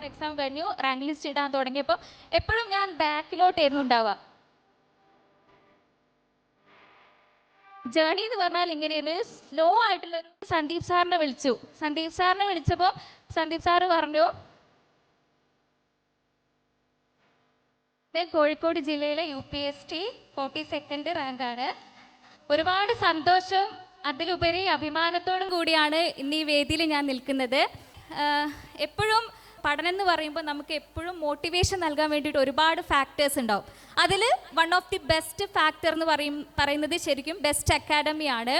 R exam കഴിഞ്ഞു rank list ഇടാൻ തുടങ്ങിയപ്പോൾ എപ്പോഴും ഞാൻ ബാക്കിലോട്ടായിരുന്നു ഉണ്ടാവുക ജേണി എന്ന് പറഞ്ഞാൽ ഇങ്ങനെയൊരു സ്ലോ ആയിട്ടുള്ള സന്ദീപ് സാറിനെ വിളിച്ചു. സന്ദീപ് സാറിനെ വിളിച്ചപ്പോൾ സന്ദീപ് സാറ് പറഞ്ഞു ഞാൻ കോഴിക്കോട് ജില്ലയിലെ U P S T forty second റാങ്കാണ് ഒരുപാട് സന്തോഷം അതിലുപരി അഭിമാനത്തോടും കൂടിയാണ് ഇന്ന് ഈ വേദിയിൽ ഞാൻ നിൽക്കുന്നത്. എപ്പോഴും പഠനം എന്ന് പറയുമ്പോൾ നമുക്ക് എപ്പോഴും മോട്ടിവേഷൻ നൽകാൻ വേണ്ടിയിട്ട് ഒരുപാട് ഫാക്ടേഴ്സ് ഉണ്ടാവും. അതിൽ one of the best factor എന്ന് പറയും പറയുന്നത് ശരിക്കും ബെസ്റ്റ് അക്കാഡമിയാണ്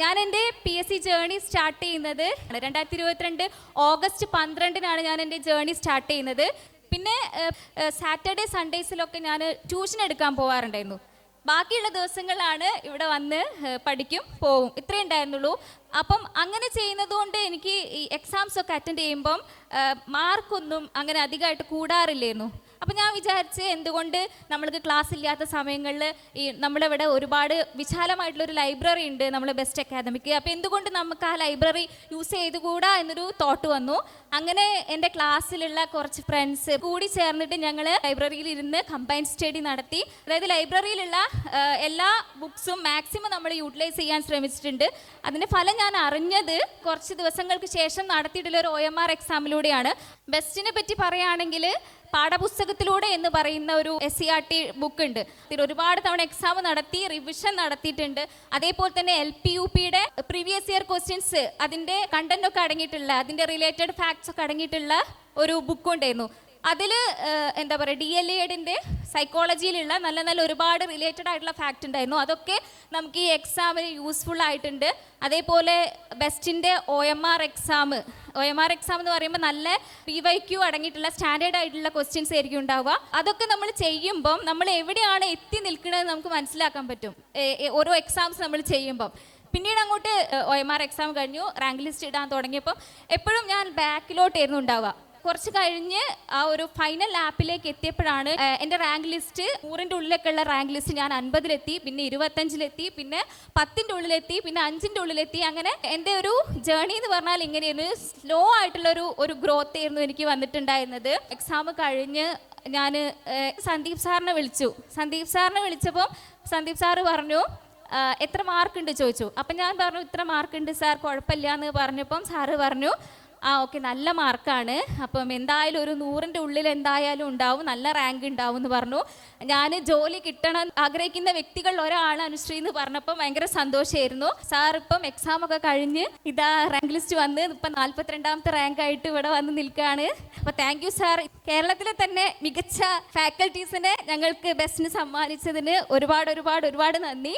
ഞാൻ എന്റെ P S C journey start ചെയ്യുന്നത് രണ്ടായിരത്തി ഇരുപത്തിരണ്ട് ഓഗസ്റ്റ് പന്ത്രണ്ടിനാണ് ഞാൻ എന്റെ ജേണി സ്റ്റാർട്ട് ചെയ്യുന്നത്. പിന്നെ സാറ്റർഡേ സൺഡേസിലൊക്കെ ഞാൻ ട്യൂഷൻ എടുക്കാൻ പോകാറുണ്ടായിരുന്നു ബാക്കിയുള്ള ദിവസങ്ങളാണ് ഇവിടെ വന്ന് പഠിക്കും പോവും. ഇത്രേ ഉണ്ടായിരുന്നുള്ളൂ. അപ്പം അങ്ങനെ ചെയ്യുന്നത് കൊണ്ട് എനിക്ക് ഈ എക്സാംസ് ഒക്കെ അറ്റൻഡ് ചെയ്യുമ്പം മാർക്കൊന്നും അങ്ങനെ അധികമായിട്ട് കൂടാറില്ലായിരുന്നു അപ്പം ഞാൻ വിചാരിച്ച് എന്തുകൊണ്ട് നമ്മൾക്ക് ക്ലാസ് ഇല്ലാത്ത സമയങ്ങളിൽ ഈ നമ്മളിവിടെ ഒരുപാട് വിശാലമായിട്ടുള്ളൊരു ലൈബ്രറി ഉണ്ട് നമ്മളെ ബെസ്റ്റ് അക്കാദമിക്ക് അപ്പോൾ എന്തുകൊണ്ട് നമുക്ക് ആ ലൈബ്രറി യൂസ് ചെയ്തുകൂടാ എന്നൊരു തോട്ട് വന്നു. അങ്ങനെ എന്റെ ക്ലാസ്സിലുള്ള കുറച്ച് ഫ്രണ്ട്സ് കൂടി ചേർന്നിട്ട് ഞങ്ങൾ ലൈബ്രറിയിൽ ഇരുന്ന് കമ്പൈൻ സ്റ്റഡി നടത്തി. അതായത് ലൈബ്രറിയിലുള്ള എല്ലാ ബുക്സും മാക്സിമം നമ്മൾ യൂട്ടിലൈസ് ചെയ്യാൻ ശ്രമിച്ചിട്ടുണ്ട്. അതിന്റെ ഫലം ഞാൻ അറിഞ്ഞത് കുറച്ച് ദിവസങ്ങൾക്ക് ശേഷം നടത്തിയിട്ടുള്ള ഒരു ഒ എം ആർ എക്സാമിലൂടെയാണ് ബെസ്റ്റിനെ പറ്റി പറയുകയാണെങ്കിൽ പാഠപുസ്തകത്തിലൂടെ എന്ന് പറയുന്ന ഒരു S C R T book ഉണ്ട്. ഇതിൽ ഒരുപാട് തവണ എക്സാം നടത്തി റിവിഷൻ നടത്തിയിട്ടുണ്ട്. അതേപോലെ തന്നെ എൽ പി യു പിയുടെ പ്രീവിയസ് ഇയർ ക്വസ്റ്റ്യൻസ് അതിന്റെ കണ്ടന്റ് ഒക്കെ അടങ്ങിയിട്ടുള്ള അതിന്റെ റിലേറ്റഡ് ഫാക്ട്സ് ഒക്കെ അടങ്ങിയിട്ടുള്ള ഒരു ബുക്ക് ഉണ്ടായിരുന്നു. അതിൽ എന്താ പറയുക ഡി എൽ എഡിന്റെ സൈക്കോളജിയിലുള്ള നല്ല നല്ല ഒരുപാട് റിലേറ്റഡ് ആയിട്ടുള്ള ഫാക്റ്റ് ഉണ്ടായിരുന്നു. അതൊക്കെ നമുക്ക് ഈ എക്സാമിന് യൂസ്ഫുൾ ആയിട്ടുണ്ട്. അതേപോലെ ബെസ്റ്റിന്റെ O M R exam O M R exam എന്ന് പറയുമ്പോൾ നല്ല പി വൈ ക്യൂ അടങ്ങിയിട്ടുള്ള സ്റ്റാൻഡേർഡ് ആയിട്ടുള്ള ക്വസ്റ്റ്യൻസ് ആയിരിക്കും ഉണ്ടാവുക. അതൊക്കെ നമ്മൾ ചെയ്യുമ്പം നമ്മൾ എവിടെയാണ് എത്തി നിൽക്കുന്നത് നമുക്ക് മനസ്സിലാക്കാൻ പറ്റും. ഓരോ എക്സാംസ് നമ്മൾ ചെയ്യുമ്പം. പിന്നീട് അങ്ങോട്ട് ഒ എം ആർ എക്സാം കഴിഞ്ഞു റാങ്ക് ലിസ്റ്റ് ഇടാൻ തുടങ്ങിയപ്പോൾ എപ്പോഴും ഞാൻ ബാക്കിലോട്ടായിരുന്നു ഉണ്ടാവുക. കുറച്ച് കഴിഞ്ഞ് ആ ഒരു ഫൈനൽ ആപ്പിലേക്ക് എത്തിയപ്പോഴാണ് എന്റെ റാങ്ക് ലിസ്റ്റ് നൂറിന്റെ ഉള്ളിലേക്കുള്ള റാങ്ക് ലിസ്റ്റ് ഞാൻ അൻപതിലെത്തി പിന്നെ ഇരുപത്തഞ്ചിലെത്തി പിന്നെ പത്തിന്റെ ഉള്ളിലെത്തി പിന്നെ അഞ്ചിന്റെ ഉള്ളിലെത്തി. അങ്ങനെ എന്റെ ഒരു ജേണി എന്ന് പറഞ്ഞാൽ ഇങ്ങനെയൊരു സ്ലോ ആയിട്ടുള്ളൊരു ഒരു ഗ്രോത്ത് ആയിരുന്നു എനിക്ക് വന്നിട്ടുണ്ടായിരുന്നത്. എക്സാം കഴിഞ്ഞ് ഞാൻ സന്ദീപ് സാറിനെ വിളിച്ചു. സന്ദീപ് സാറിനെ വിളിച്ചപ്പോൾ സന്ദീപ് സാറ് പറഞ്ഞു എത്ര മാർക്ക് ഉണ്ട് ചോദിച്ചു. അപ്പം ഞാൻ പറഞ്ഞു ഇത്ര മാർക്ക് ഉണ്ട് സാർ കുഴപ്പമില്ല എന്ന് പറഞ്ഞപ്പം സാറ് പറഞ്ഞു ആ ഓക്കെ നല്ല മാർക്കാണ്. അപ്പം എന്തായാലും ഒരു നൂറിന്റെ ഉള്ളിൽ എന്തായാലും ഉണ്ടാവും നല്ല റാങ്ക് ഉണ്ടാവും എന്ന് പറഞ്ഞു. ഞാൻ ജോലി കിട്ടണം ആഗ്രഹിക്കുന്ന വ്യക്തികളിൽ ഒരാളാണ് അനുശ്രീ എന്ന് പറഞ്ഞപ്പോൾ ഭയങ്കര സന്തോഷമായിരുന്നു. സാർ ഇപ്പം എക്സാം ഒക്കെ കഴിഞ്ഞ് ഇതാ റാങ്ക് ലിസ്റ്റ് വന്ന് ഇപ്പം നാൽപ്പത്തിരണ്ടാമത്തെ റാങ്ക് ആയിട്ട് ഇവിടെ വന്ന് നിൽക്കുകയാണ്. അപ്പോൾ താങ്ക് യു സാർ കേരളത്തിലെ തന്നെ മികച്ച ഫാക്കൽറ്റീസിനെ ഞങ്ങൾക്ക് ബെസ്റ്റിന് സമ്മാനിച്ചതിന് ഒരുപാട് ഒരുപാട് ഒരുപാട് നന്ദി.